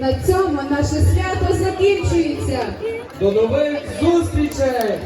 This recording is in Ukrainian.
На цьому наше свято закінчується. До нових зустрічей!